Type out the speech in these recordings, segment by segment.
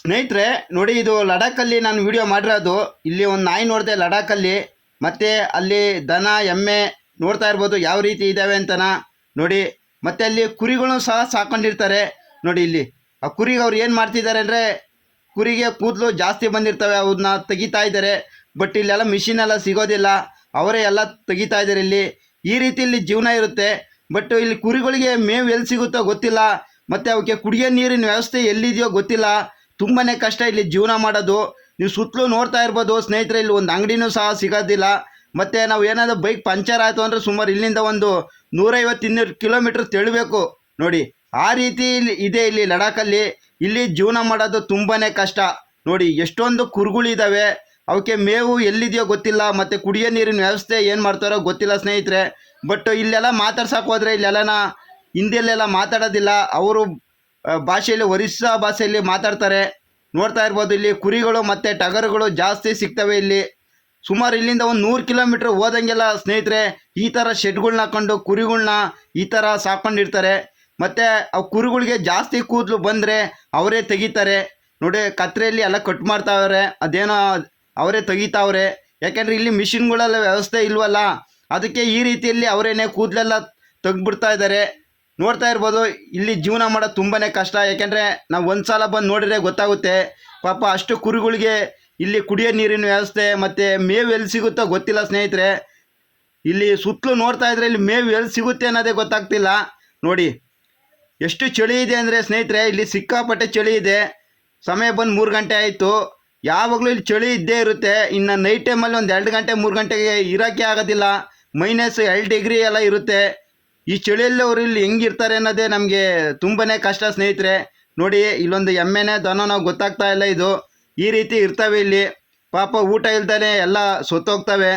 ಸ್ನೇಹಿತರೆ, ನೋಡಿ ಇದು ಲಡಾಖಲ್ಲಿ ನಾನು ವಿಡಿಯೋ ಮಾಡಿರೋದು. ಇಲ್ಲಿ ಒಂದು ನಾಯಿ ನೋಡಿದೆ ಲಡಾಖಲ್ಲಿ ಮತ್ತೆ ಅಲ್ಲಿ ದನ, ಎಮ್ಮೆ ನೋಡ್ತಾ ಇರ್ಬೋದು. ಯಾವ ರೀತಿ ಇದ್ದಾವೆ ಅಂತನ ನೋಡಿ. ಮತ್ತೆ ಅಲ್ಲಿ ಕುರಿಗಳು ಸಹ ಸಾಕೊಂಡಿರ್ತಾರೆ. ನೋಡಿ ಇಲ್ಲಿ. ಆ ಕುರಿಗೆ ಅವ್ರು ಏನು ಮಾಡ್ತಿದ್ದಾರೆ ಅಂದರೆ, ಕುರಿಗೆ ಕೂದಲು ಜಾಸ್ತಿ ಬಂದಿರ್ತವೆ ಅವನ್ನ ತೆಗಿತಾ ಇದ್ದಾರೆ. ಬಟ್ ಇಲ್ಲೆಲ್ಲ ಮಿಷಿನ್ ಎಲ್ಲ ಸಿಗೋದಿಲ್ಲ. ಅವರೇ ಎಲ್ಲ ತೆಗಿತಾ ಇದ್ದಾರೆ ಇಲ್ಲಿ. ಈ ರೀತಿ ಇಲ್ಲಿ ಜೀವನ ಇರುತ್ತೆ. ಬಟ್ ಇಲ್ಲಿ ಕುರಿಗಳಿಗೆ ಮೇವು ಎಲ್ಲಿ ಸಿಗುತ್ತೋ ಗೊತ್ತಿಲ್ಲ. ಮತ್ತು ಅವಕ್ಕೆ ಕುಡಿಯೋ ನೀರಿನ ವ್ಯವಸ್ಥೆ ಎಲ್ಲಿದೆಯೋ ಗೊತ್ತಿಲ್ಲ. ತುಂಬಾ ಕಷ್ಟ ಇಲ್ಲಿ ಜೀವನ ಮಾಡೋದು. ನೀವು ಸುತ್ತಲೂ ನೋಡ್ತಾ ಇರ್ಬೋದು, ಸ್ನೇಹಿತರೆ, ಇಲ್ಲಿ ಒಂದು ಅಂಗಡಿನೂ ಸಹ ಸಿಗೋದಿಲ್ಲ. ಮತ್ತು ನಾವು ಏನಾದರೂ ಬೈಕ್ ಪಂಚರ್ ಆಯಿತು ಅಂದರೆ ಸುಮಾರು ಇಲ್ಲಿಂದ ಒಂದು ನೂರೈವತ್ತು ಇನ್ನೂರು ಕಿಲೋಮೀಟ್ರ್ ತೆಳಬೇಕು. ನೋಡಿ, ಆ ರೀತಿ ಇದೆ ಇಲ್ಲಿ ಲಡಾಖಲ್ಲಿ ಇಲ್ಲಿ ಜೀವನ ಮಾಡೋದು ತುಂಬಾ ಕಷ್ಟ. ನೋಡಿ, ಎಷ್ಟೊಂದು ಕುರುಗಳಿದ್ದಾವೆ ಅವಕ್ಕೆ ಮೇವು ಎಲ್ಲಿದೆಯೋ ಗೊತ್ತಿಲ್ಲ, ಮತ್ತು ಕುಡಿಯೋ ನೀರಿನ ವ್ಯವಸ್ಥೆ ಏನು ಮಾಡ್ತಾರೋ ಗೊತ್ತಿಲ್ಲ ಸ್ನೇಹಿತರೆ. ಬಟ್ ಇಲ್ಲೆಲ್ಲ ಮಾತಾಡ್ಸೋಕೆ ಹೋದರೆ ಇಲ್ಲೆಲ್ಲನ ಹಿಂದಿಯಲ್ಲೆಲ್ಲ ಮಾತಾಡೋದಿಲ್ಲ. ಅವರು ಭಾಷೆಯಲ್ಲಿ ಒರಿಸ್ಸಾ ಭಾಷೆಯಲ್ಲಿ ಮಾತಾಡ್ತಾರೆ. ನೋಡ್ತಾ ಇರ್ಬೋದು ಇಲ್ಲಿ ಕುರಿಗಳು ಮತ್ತು ಟಗರುಗಳು ಜಾಸ್ತಿ ಸಿಗ್ತವೆ ಇಲ್ಲಿ. ಸುಮಾರು ಇಲ್ಲಿಂದ ಒಂದು ನೂರು ಕಿಲೋಮೀಟ್ರ್ ಹೋದಂಗೆಲ್ಲ ಸ್ನೇಹಿತರೆ, ಈ ಥರ ಶೆಡ್ಗಳ್ನ ಹಾಕೊಂಡು ಕುರಿಗಳ್ನ ಈ ಥರ ಸಾಕೊಂಡಿರ್ತಾರೆ ಮತ್ತು ಆ ಕುರಿಗಳಿಗೆ ಜಾಸ್ತಿ ಕೂದಲು ಬಂದರೆ ಅವರೇ ತೆಗಿತಾರೆ. ನೋಡಿ, ಕತ್ರೆಯಲ್ಲಿ ಎಲ್ಲ ಕಟ್ ಮಾಡ್ತಾವ್ರೆ, ಅದೇನೋ ಅವರೇ ತೆಗಿತಾವ್ರೆ. ಯಾಕೆಂದರೆ ಇಲ್ಲಿ ಮಿಷಿನ್ಗಳೆಲ್ಲ ವ್ಯವಸ್ಥೆ ಇಲ್ವಲ್ಲ, ಅದಕ್ಕೆ ಈ ರೀತಿಯಲ್ಲಿ ಅವರೇನೆ ಕೂದಲೆಲ್ಲ ತೆಗ್ಬಿಡ್ತಾ ಇದ್ದಾರೆ ನೋಡ್ತಾ ಇರ್ಬೋದು, ಇಲ್ಲಿ ಜೀವನ ಮಾಡೋದು ತುಂಬಾ ಕಷ್ಟ. ಯಾಕೆಂದರೆ ನಾವು ಒಂದು ಸಲ ಬಂದು ನೋಡಿದ್ರೆ ಗೊತ್ತಾಗುತ್ತೆ, ಪಾಪ ಅಷ್ಟು ಕುರಿಗಳಿಗೆ ಇಲ್ಲಿ ಕುಡಿಯೋ ನೀರಿನ ವ್ಯವಸ್ಥೆ ಮತ್ತು ಮೇವು ಎಲ್ಲಿ ಸಿಗುತ್ತೋ ಗೊತ್ತಿಲ್ಲ ಸ್ನೇಹಿತರೆ. ಇಲ್ಲಿ ಸುತ್ತಲೂ ನೋಡ್ತಾ ಇದ್ರೆ ಇಲ್ಲಿ ಮೇವು ಎಲ್ಲಿ ಸಿಗುತ್ತೆ ಅನ್ನೋದೇ ಗೊತ್ತಾಗ್ತಿಲ್ಲ. ನೋಡಿ, ಎಷ್ಟು ಚಳಿ ಇದೆ ಅಂದರೆ ಸ್ನೇಹಿತರೆ, ಇಲ್ಲಿ ಸಿಕ್ಕಾಪಟ್ಟೆ ಚಳಿ ಇದೆ. ಸಮಯ ಬಂದು ಮೂರು ಗಂಟೆ ಆಯಿತು. ಯಾವಾಗಲೂ ಇಲ್ಲಿ ಚಳಿ ಇದ್ದೇ ಇರುತ್ತೆ. ಇನ್ನು ನೈಟ್ ಟೈಮಲ್ಲಿ ಒಂದು ಎರಡು ಗಂಟೆ, ಮೂರು ಗಂಟೆಗೆ ಇರೋಕ್ಕೆ ಆಗೋದಿಲ್ಲ. ಮೈನಸ್ ಎರಡು ಡಿಗ್ರಿ ಎಲ್ಲ ಇರುತ್ತೆ. ಈ ಚಳಿಯಲ್ಲಿ ಅವರು ಇಲ್ಲಿ ಹೆಂಗಿರ್ತಾರೆ ಅನ್ನೋದೇ ನಮಗೆ ತುಂಬನೇ ಕಷ್ಟ, ಸ್ನೇಹಿತರೆ. ನೋಡಿ, ಇಲ್ಲೊಂದು ಎಮ್ಮೆನೆ ದನನೋ ಗೊತ್ತಾಗ್ತಾ ಇಲ್ಲ ಇದು. ಈ ರೀತಿ ಇರ್ತವೆ ಇಲ್ಲಿ. ಪಾಪ ಊಟ ಇಲ್ದೇ ಎಲ್ಲ ಸೊತ್ತೋಗ್ತವೆ.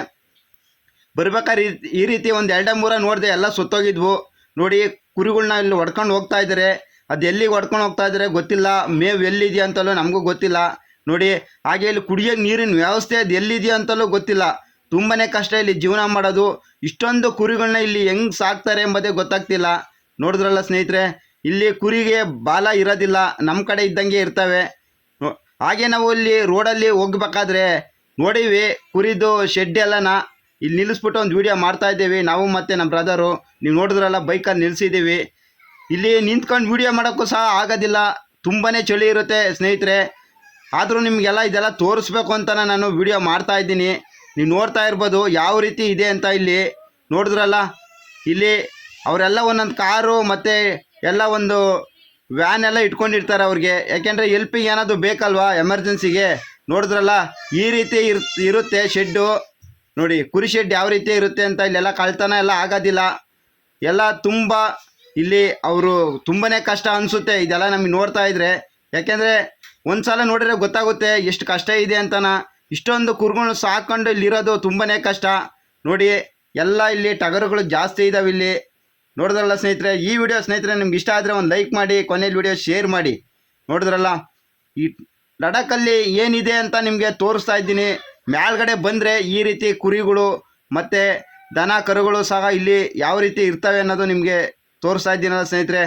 ಬರ್ಬೇಕಾದ್ರೆ ಈ ರೀತಿ ಒಂದು ಎರಡ ಮೂರ ನೋಡಿದೆ ಎಲ್ಲ ಸುತ್ತೋಗಿದ್ವು. ನೋಡಿ ಕುರಿಗಳನ್ನ ಇಲ್ಲಿ ಹೊಡ್ಕೊಂಡು ಹೋಗ್ತಾ ಇದ್ದಾರೆ ಅದು ಎಲ್ಲಿಗೆ ಹೊಡ್ಕೊಂಡು ಹೋಗ್ತಾ ಇದ್ದಾರೆ ಗೊತ್ತಿಲ್ಲ. ಮೇವು ಎಲ್ಲಿದೆಯಾ ಅಂತಲೂ ನಮಗೂ ಗೊತ್ತಿಲ್ಲ. ನೋಡಿ, ಹಾಗೆ ಇಲ್ಲಿ ಕುಡಿಯೋ ನೀರಿನ ವ್ಯವಸ್ಥೆ ಅದು ಎಲ್ಲಿದೆಯಾ ಅಂತಲೂ ಗೊತ್ತಿಲ್ಲ. ತುಂಬಾ ಕಷ್ಟ ಇಲ್ಲಿ ಜೀವನ ಮಾಡೋದು. ಇಷ್ಟೊಂದು ಕುರಿಗಳನ್ನ ಇಲ್ಲಿ ಹೆಂಗೆ ಸಾಕ್ತಾರೆ ಎಂಬುದೇ ಗೊತ್ತಾಗ್ತಿಲ್ಲ. ನೋಡಿದ್ರಲ್ಲ ಸ್ನೇಹಿತರೆ, ಇಲ್ಲಿ ಕುರಿಗೆ ಬಾಲ ಇರೋದಿಲ್ಲ. ನಮ್ಮ ಕಡೆ ಇದ್ದಂಗೆ ಇರ್ತವೆ. ಹಾಗೆ ನಾವು ಇಲ್ಲಿ ರೋಡಲ್ಲಿ ಹೋಗ್ಬೇಕಾದ್ರೆ ನೋಡೀವಿ ಕುರಿದು ಶೆಡ್ ಎಲ್ಲನ. ಇಲ್ಲಿ ನಿಲ್ಲಿಸ್ಬಿಟ್ಟು ಒಂದು ವಿಡಿಯೋ ಮಾಡ್ತಾ ಇದ್ದೀವಿ. ನಾವು ಮತ್ತು ನಮ್ಮ ಬ್ರದರು ನೀವು ನೋಡಿದ್ರಲ್ಲ ಬೈಕಲ್ಲಿ ನಿಲ್ಲಿಸಿದ್ದೀವಿ ಇಲ್ಲಿ ನಿಂತ್ಕೊಂಡು ವೀಡಿಯೋ ಮಾಡೋಕ್ಕೂ ಸಹ ಆಗೋದಿಲ್ಲ. ತುಂಬಾ ಚಳಿ ಇರುತ್ತೆ ಸ್ನೇಹಿತರೆ. ಆದರೂ ನಿಮಗೆಲ್ಲ ಇದೆಲ್ಲ ತೋರಿಸ್ಬೇಕು ಅಂತ ನಾನು ವೀಡಿಯೋ ಮಾಡ್ತಾ ಇದ್ದೀನಿ. ನೀವು ನೋಡ್ತಾ ಇರ್ಬೋದು, ಯಾವ ರೀತಿ ಇದೆ ಅಂತ ಇಲ್ಲಿ. ನೋಡಿದ್ರಲ್ಲ? ಇಲ್ಲಿ ಅವರೆಲ್ಲ ಒಂದೊಂದು ಕಾರು ಮತ್ತು ಎಲ್ಲ ಒಂದು ವ್ಯಾನ್ ಎಲ್ಲ ಇಟ್ಕೊಂಡಿರ್ತಾರೆ ಅವ್ರಿಗೆ. ಯಾಕೆಂದರೆ ಎಲ್ಪಿಗೆ ಏನಾದರೂ ಬೇಕಲ್ವಾ ಎಮರ್ಜೆನ್ಸಿಗೆ ನೋಡಿದ್ರಲ್ಲ? ಈ ರೀತಿ ಇರ್, ಇರುತ್ತೆ ಶೆಡ್ಡು ನೋಡಿ, ಕುರಿ ಶೆಡ್ ಯಾವ ರೀತಿ ಇರುತ್ತೆ ಅಂತ ಇಲ್ಲೆಲ್ಲ ಕಳ್ತನ ಎಲ್ಲ ಆಗೋದಿಲ್ಲ. ಎಲ್ಲ ತುಂಬ ಇಲ್ಲಿ ಅವರು ತುಂಬಾ ಕಷ್ಟ ಅನಿಸುತ್ತೆ ಇದೆಲ್ಲ ನಮಗೆ ನೋಡ್ತಾ ಇದ್ರೆ. ಯಾಕೆಂದರೆ ಒಂದು ಸಲ ನೋಡಿದ್ರೆ ಗೊತ್ತಾಗುತ್ತೆ ಎಷ್ಟು ಕಷ್ಟ ಇದೆ ಅಂತನ. ಇಷ್ಟೊಂದು ಕುರುಗಳು ಸಾಕೊಂಡು ಇಲ್ಲಿರೋದು ತುಂಬಾ ಕಷ್ಟ. ನೋಡಿ, ಎಲ್ಲ ಇಲ್ಲಿ ಟಗರುಗಳು ಜಾಸ್ತಿ ಇದಾವೆ ಇಲ್ಲಿ. ನೋಡಿದ್ರಲ್ಲ ಸ್ನೇಹಿತರೆ, ಈ ವಿಡಿಯೋ ಸ್ನೇಹಿತರೆ ನಿಮ್ಗೆ ಇಷ್ಟ ಆದರೆ ಒಂದು ಲೈಕ್ ಮಾಡಿ ಕೊನೆಯಲ್ಲಿ ವಿಡಿಯೋ ಶೇರ್ ಮಾಡಿ. ನೋಡಿದ್ರಲ್ಲ? ಈ ಲಡಾಖಲ್ಲಿ ಏನಿದೆ ಅಂತ ನಿಮಗೆ ತೋರಿಸ್ತಾ ಇದ್ದೀನಿ. ಮೇಲ್ಗಡೆ ಬಂದರೆ ಈ ರೀತಿ ಕುರಿಗಳು ಮತ್ತು ದನ ಕರುಗಳು ಸಹ ಇಲ್ಲಿ ಯಾವ ರೀತಿ ಇರ್ತವೆ ಅನ್ನೋದು ನಿಮಗೆ ತೋರಿಸ್ತಾ ಇದ್ದೀನಲ್ಲ ಸ್ನೇಹಿತರೆ.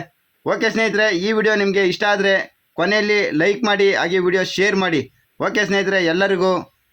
ಓಕೆ ಸ್ನೇಹಿತರೆ, ಈ ವಿಡಿಯೋ ನಿಮಗೆ ಇಷ್ಟ ಆದರೆ ಕೊನೆಯಲ್ಲಿ ಲೈಕ್ ಮಾಡಿ, ಹಾಗೆ ವಿಡಿಯೋ ಶೇರ್ ಮಾಡಿ. ಓಕೆ ಸ್ನೇಹಿತರೆ, ಎಲ್ಲರಿಗೂ